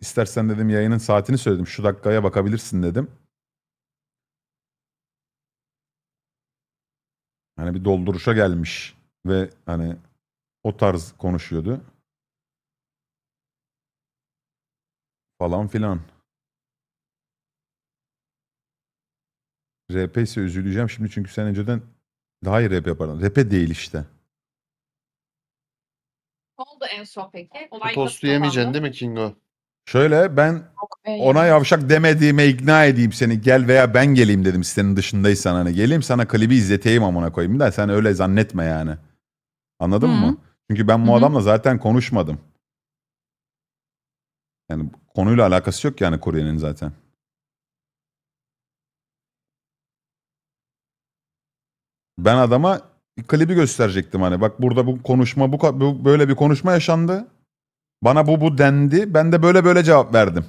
İstersen dedim yayının saatini söyledim. Şu dakikaya bakabilirsin dedim. Hani bir dolduruşa gelmiş ve hani o tarz konuşuyordu. Falan filan. RP ise üzüleceğim şimdi çünkü sen önceden daha iyi rap yapardın. Rap değil işte. Ne oldu en son peki? Olay Tostu nasıl yemeyeceksin değil mi Kingo? Şöyle ben Yok be. ona yavşak demediğime ikna edeyim seni. Gel veya ben geleyim dedim sitenin dışındaysan hani. Geleyim sana klibi izleteyim amına koyayım da sen öyle zannetme yani. Anladın Hı. mı? Çünkü ben bu Hı hı. adamla zaten konuşmadım. Yani konuyla alakası yok yani kuryenin zaten. Ben adama klibi gösterecektim hani. Bak burada bu konuşma bu, ka- bu böyle bir konuşma yaşandı. Bana bu bu dendi. Ben de böyle böyle cevap verdim.